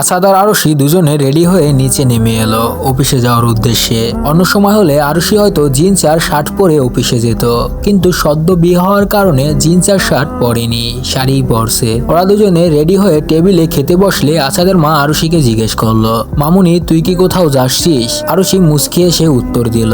আসাদ আর আরশি দুজনে রেডি হয়ে নিচে নেমে এলো অফিসে যাওয়ার উদ্দেশ্যে। অন্য সময় হলে আরশি হয়তো জিন্স আর শার্ট পরে অফিসে যেত, কিন্তু সদ্য বিয়ে হওয়ার কারণে জিন্স আর শার্ট পরেনি শাড়ি পরছে। ওরা দুজনে রেডি হয়ে টেবিলে খেতে বসলে আসাদের মা আরশিকে জিজ্ঞেস করল, মামুনি, তুই কি কোথাও যাচ্ছিস? আরশি মুসকি এসে উত্তর দিল,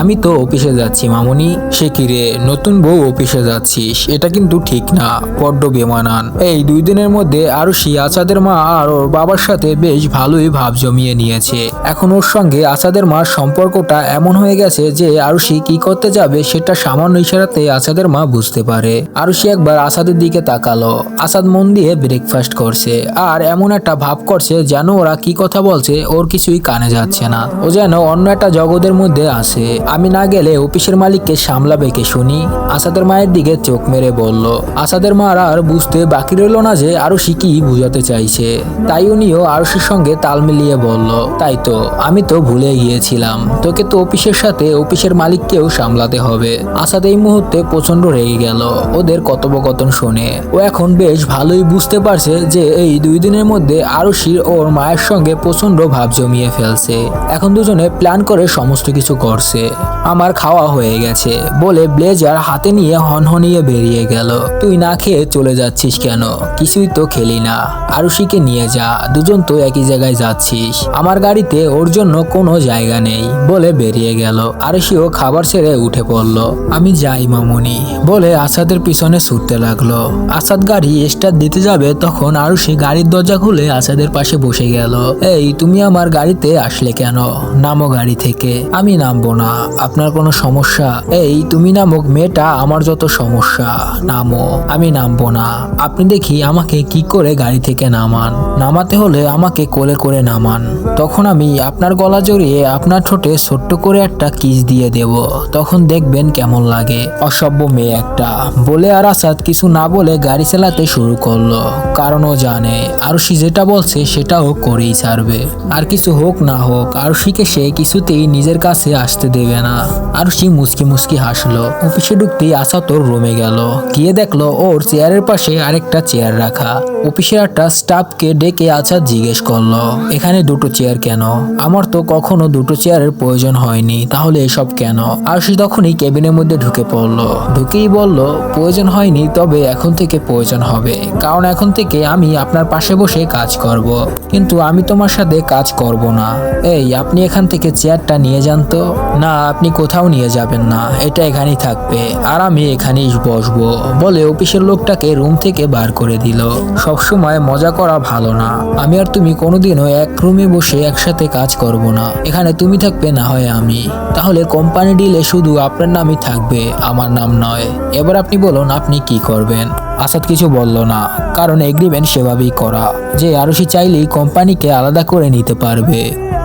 আমি তো অফিসে যাচ্ছি, মামুনি। সে কি রে, নতুন বউ অফিসে যাচ্ছিস? এটা কিন্তু ঠিক না, বড্ড বেমানান। এই দুই দিনের মধ্যে আরশি আসাদের মা আর ওর বাবার সাথে বেশ ভালোই ভাব জমিয়ে নিয়েছে। এখন ওর সঙ্গে আসাদের মার সম্পর্কটা এমন হয়ে গেছে যে আরুষি কি করতে যাবে সেটা সামান্য ইশারাতে আসাদের মা বুঝতে পারে। আরুষি একবার আসাদের দিকে তাকালো। আসাদ মন দিয়ে ব্রেকফাস্ট করছে আর এমন একটা ভাব করছে যেন ওরা কি কথা বলছে ওর কিছুই কানে যাচ্ছে না। ও যেন অন্য একটা জগতের মধ্যে আছে। আমি না গেলে অফিসের মালিককে সামলাবে কে শুনি? আসাদের মায়ের দিকে চোখ মেরে বলল। আসাদের মা আর বুঝতে বাকি রইল না যে আরুষি কি বুঝাতে চাইছে। তাই উনিও আরুষির সঙ্গে তাল মিলিয়ে বলল, তাই তো, আমি তো ভুলে গিয়েছিলাম। তোকে তো অফিসের সাথে অফিসের মালিককেও সামলাতে হবে। আসাদ এই মুহূর্তে প্রচণ্ড রেগে গেল, ওদের কথোপকথন শুনে। ও এখন বেশ ভালোই বুঝতে পারছে যে এই দুই দিনের মধ্যে আরুষির ওর মায়ের সঙ্গে প্রচণ্ড ভাব জমিয়ে ফেলছে। এখন দুজনে প্ল্যান করে সমস্ত কিছু করছে। আমার খাওয়া হয়ে গেছে বলে ব্লেজার হাতে নিয়ে হনহনিয়ে বেরিয়ে গেল। তুই না খেয়ে চলে যাচ্ছিস কেন? কিছুই তো খেলি না। আরুষিকে নিয়ে যা, দুজন তো একই জায়গায় যাচ্ছিস। আমার গাড়িতে ওর জন্য কোনো জায়গা নেই বলে বেরিয়ে গেল। আরুষিও খাবার ছেড়ে উঠে পড়ল। আমি যাই মামুনি বলে আসাদের পিছনে ছুটতে লাগল। আসাদ গাড়ি স্টার্ট দিতে যাবে তখন আরুষি গাড়ির দরজা খুলে আসাদের পাশে বসে গেল। এই, তুমি আমার গাড়িতে আসলে কেন? নামো গাড়ি থেকে। আমি নামবো না। আপনার কোনো সমস্যা? এই, তুমি নামক মেয়েটা আমার যত সমস্যা, নামো। আমি নামবো না। আপনি দেখি আমাকে কি করে গাড়ি থেকে নামান। নামাতে হলে আমাকে কোলে করে নামান। তখন আমি আপনার গলা জড়িয়ে আপনার ঠোঁটে ছোট্ট করে একটা কিস দিয়ে দেব। তখন দেখবেন কেমন লাগে। অসভ্য মেয়ে একটা। বলে আর আসাদ কিছু না বলে গাড়ি চালাতে শুরু করল। কারণ ও জানে আরুষি যেটা বলছে সেটাও করেই ছাড়বে। আর কিছু হোক না হোক আর আরুষিকে সে কিছুতেই নিজের কাছে আসতে দেবে না। আরুষি মুসকি মুসকি হাসলো। অফিসে ঢুকতেই আশা তোর রুমে গেল। গিয়ে দেখল ওর চেয়ারের পাশে আরেকটা চেয়ার রাখা। অফিসের একটা স্টাফকে ডেকে আছাদ জিজ্ঞেস করল, এখানে দুটো চেয়ার কেন? আমার তো কখনো দুটো চেয়ারের প্রয়োজন হয়নি, তাহলে এসব কেন? আরুষি তখনই কেবিনের মধ্যে ঢুকে পড়ল। ঢুকেই বলল, প্রয়োজন হয়নি, তবে এখন থেকে প্রয়োজন হবে। কারণ এখন থেকে আমি আপনার পাশে বসে কাজ করব। কিন্তু আমি তোমার সাথে কাজ করব না। এই, আপনি এখান থেকে চেয়ারটা নিয়ে যান তো? না, আপনি কোথাও নিয়ে যাবেন না। এটা এখানেই থাকবে। আর আমি এখানেই বসবো, বলে অফিসের লোকটাকে রুম থেকে বার করে দিল। সবসময় মজা করা ভালো না। আমি আর তুমি কোনোদিনও এক রুমে বসে একসাথে কাজ করব না। এখানে তুমি থাকবে, না হয় আমি। তাহলে কোম্পানি ডিলে শুধু আপনার নামই থাকবে, আমার নাম নয়। এবার আপনি বলুন, আপনি কি করবেন? আসাদ কিছু বলল না, কারণ এগ্রিমেন্ট সেভাবেই করা। যে আরুষি চাইলেই কোম্পানিকে আলাদা করে নিতে পারবে।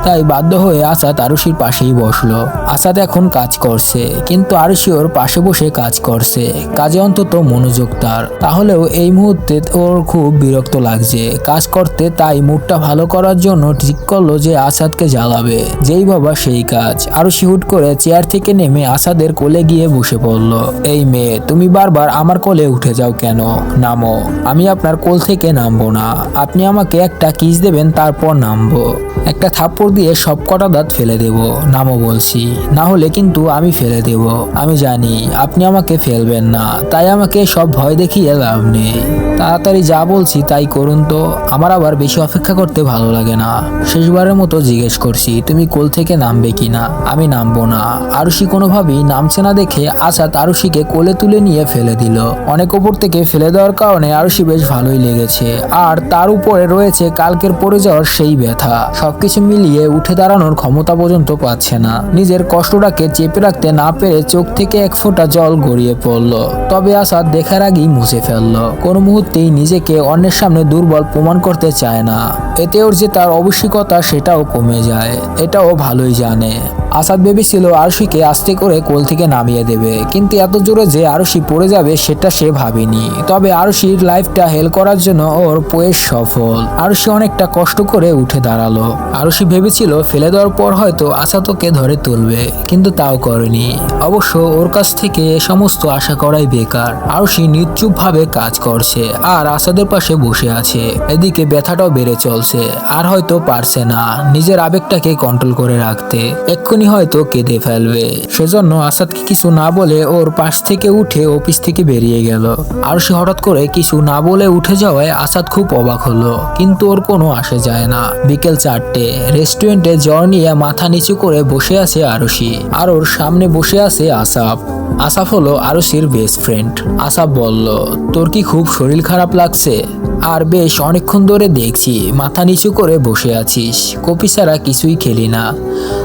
তাই বাধ্য হয়ে আসাদ আরুষির পাশেই বসল। আসাদ এখন কাজ করছে, কিন্তু আরুষি ওর পাশে বসে কাজ করছে। কাজে অন্তত মনোযোগ তার। তাহলেও এই মুহূর্তে ওর খুব বিরক্ত লাগছে। কাজ করতে তাই মুডটা ভালো করার জন্য ঠিক করল যে আসাদকে জ্বালাবে। যেই বাবা সেই কাজ। আরুষি হুট করে চেয়ার থেকে নেমে আসাদের কোলে গিয়ে বসে পড়ল। এই মেয়ে, তুমি বারবার আমার কোলে উঠে যাও কেন? নামো। আমি আপনার কোল থেকে নামবো না। আপনি আমাকে একটা কিস দেবেন, তারপর নামবো। একটা থাপ্পড় দিয়ে সব কটা দাঁত ফেলে দেব। নামও বলছি। না হলে কিন্তু আমি ফেলে দেব। আমি জানি, আপনি আমাকে ফেলবেন না। তাই আমাকে সব ভয় দেখিয়ে লাভ নেই। তাড়াতাড়ি যা বলছি তাই করুন তো। আমার আবার বেশি অপেক্ষা করতে ভালো লাগে না। শেষবারের মতো জিজ্ঞেস করছি, তুমি কোল থেকে নামবে কি না? আমি নামবো না। আরুষি কোনোভাবেই নামছে না দেখে আসাদ আরুষিকে কোলে তুলে নিয়ে ফেলে দিল। অনেক উপর থেকে ফেলে দেওয়ার কারণে আরুষি বেশ ভালোই লেগেছে। আর তার উপরে রয়েছে কালকের পড়ে যাওয়ার সেই ব্যথা। সবকিছু মিলিয়ে উঠে দাঁড়ানোর ক্ষমতা পর্যন্ত পাচ্ছে না। নিজের কষ্টটাকে চেপে রাখতে না পেরে চোখ থেকে এক ফোঁটা জল গড়িয়ে পড়ল। তবে আসাদ দেখার আগেই মুছে ফেলল। কোনো মুহূর্তেই নিজেকে অন্যের সামনে দুর্বল প্রমাণ করতে চায় না। এতে ওর যে তার অবশ্যিকতা সেটাও কমে যায়। এটাও ভালোই জানে। আসাদ ভেবেছিল আরশিকে আস্তে করে কোল থেকে নামিয়ে দেবে। কিন্তু এত জোরে যে আরশি পড়ে যাবে সেটা সে ভাবেনি। তবে আরশির লাইফটা হেল করার জন্য ওর পোয়ের সফল। আরশি অনেকটা কষ্ট করে উঠে দাঁড়াল। আরশি ভেবেছিল ফেলে দেওয়ার পর হয়তো আসাদ ওকে ধরে তুলবে, কিন্তু তাও করেনি। অবশ্য ওর কাছ থেকে সমস্ত আশা করাই বেকার। আরশি নিশ্চুপ ভাবে কাজ করছে, আর আসাদের পাশে বসে আছে। এদিকে ব্যথাটাও বেড়ে চলছে, আর হয়তো পারছে না নিজের আবেগটাকে কন্ট্রোল করে রাখতে। এক্ষুনি হয়তো কেঁদে ফেলবে। সেজন্য আসাদকে কিছু না বলে ওর পাশ থেকে উঠে অফিস থেকে বেরিয়ে গেল। আর সে হঠাৎ করে কিছু না বলে উঠে যাওয়ায় আসাদ খুব অবাক হলো। কিন্তু ওর কোনো আসে যায় না। বিকেল চারটে, রেস্টুরেন্টে জ্বর নিয়ে মাথা নিচু করে বসে আছে আরুষি আর ওর সামনে বসে আছে আসাফ। আসাফ হলো আরুষির বেস্ট ফ্রেন্ড আসাফ বলল, তোর কি খুব শরীর খারাপ লাগছে? আর বেশ, অনেকক্ষণ ধরে দেখছি। মাথা নিচু করে বসে আছিস। কপি ছাড়া কিছুই খেলি না।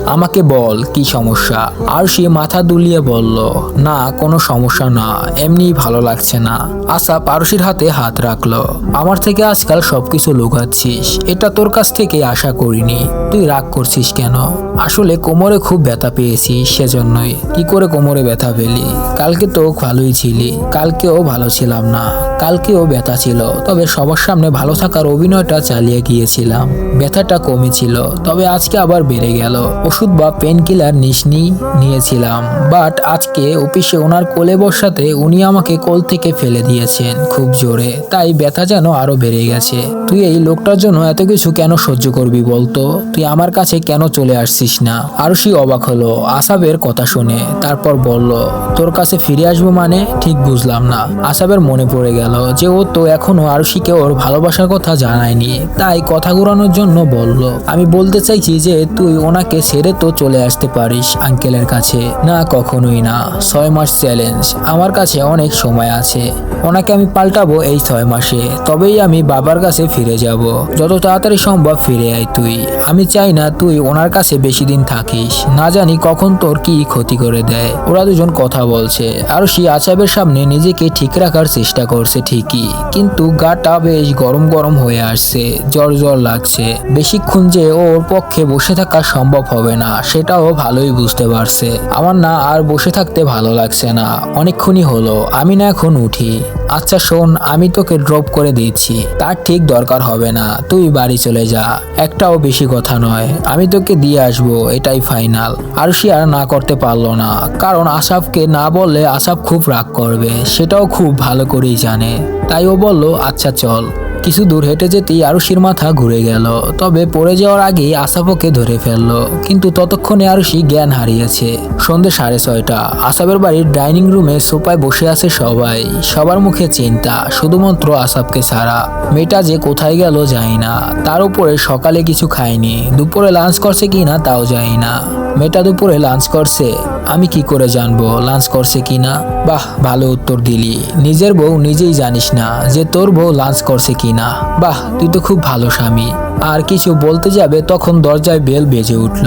আমাকে বল, কি সমস্যা? আর সে মাথা দুলিয়ে বলল, না, কোনো সমস্যা না এমনি ভালো লাগছে না। আশা পারসির হাতে হাত রাখল, আমার থেকে আজকাল সবকিছু লুকাচ্ছিস, এটা তোর কাছ থেকে আশা করিনি, তুই রাগ করছিস কেন? আসলে কোমরে খুব ব্যথা পেয়েছি সেজন্যই। কি করে কোমরে ব্যথা পেলি? কালকে তো ভালোই ছিলি, কালকেও ভালো ছিলাম না, কালকেও ব্যথা ছিল, তবে সবার সামনে ভালো থাকার অভিনয়টা চালিয়ে গিয়েছিলাম। ব্যথাটা কমেছিল তবে আজকে আবার বেড়ে গেল। ওষুধ বা পেন কিলার নিয়েছিলাম। বাট আজকে অফিসে ওনার কোলে বসাতে উনি আমাকে কোল থেকে ফেলে দিয়েছেন খুব জোরে। তাই ব্যথা যেন আরও বেড়ে গেছে। তুই এই লোকটার জন্য এত কিছু কেন সহ্য করবি বলতো? তুই আমার কাছে কেন চলে আসছিস না? আরও সে অবাক হলো, আসাবের কথা শুনে। তারপর বলল, তোর কাছে ফিরে আসব মানে? ঠিক বুঝলাম না। আসাবের মনে পড়ে গেল যে ও তো এখনও আরুষিকে ওর ভালোবাসার কথা জানায়নি। তাই কথা ঘুরানোর জন্য বলল, আমি বলতে চাইছি যে তুই ওনাকে ছেড়ে তো চলে আসতে পারিস, আঙ্কেলের কাছে। না, কখনোই না। ছয় মাস চ্যালেঞ্জ। আমার কাছে অনেক সময় আছে। ওনাকে আমি পাল্টাবো এই ছয় মাসে। তবেই আমি বাবার কাছে ফিরে যাব। যত তাড়াতাড়ি সম্ভব ফিরে আয় তুই। আমি চাই না তুই ওনার কাছে বেশি দিন থাকিস। না জানি কখন তোর কি ক্ষতি করে দেয়। ওরা দুজন কথা বলছে। আর সে আচাবের সামনে নিজেকে ঠিক রাখার চেষ্টা করছে ঠিকই। কিন্তু গাটা বেশ গরম গরম হয়ে আসছে। জ্বর জ্বর লাগছে। বেশিক্ষণ যে ওর পক্ষে বসে থাকা সম্ভব হবে না, সেটাও ভালোই বুঝতে পারছে। আমার না আর বসে থাকতে ভালো লাগছে না। অনেকক্ষণই হলো, আমি না এখন উঠি। আচ্ছা শোন, আমি তোকে ড্রপ করে দিচ্ছি। তার ঠিক দরকার হবে না, তুই বাড়ি চলে যা। একটাও বেশি কথা নয়। আমি তোকে দিয়ে আসব, এটাই ফাইনাল আর সে আর না করতে পারল না। কারণ আসাফকে না বললে আসাফ খুব রাগ করবে। সেটাও খুব ভালো করেই জানে। তাই ও বলল আচ্ছা চল। কিছু দূর হেঁটে যেতেই আরুষির মাথা ঘুরে গেল। তবে পড়ে যাওয়ার আগেই আসাফকে ধরে ফেলল, কিন্তু ততক্ষণে আরুষি জ্ঞান হারিয়েছে। সন্ধে সাড়ে ছয়টা। আসাবের বাড়ির ডাইনিং রুমে সোফায় বসে আছে সবাই। সবার মুখে চিন্তা, শুধুমাত্র আসাবকে ছাড়া। মেয়েটা যে কোথায় গেল জানি না। তার উপরে সকালে কিছু খায়নি। দুপুরে লাঞ্চ করছে কি না তাও জানি না। মেয়েটা দুপুরে লাঞ্চ করছে। আমি কি করে জানব, লাঞ্চ করছে কি না বাহ, ভালো উত্তর দিলি। নিজের বউ নিজেই জানিস না যে তোর বউ লাঞ্চ করছে কি না বাহ, তুই তো খুব ভালো স্বামী। আর কিছু বলতে যাবে তখন দরজায় বেল বেজে উঠল।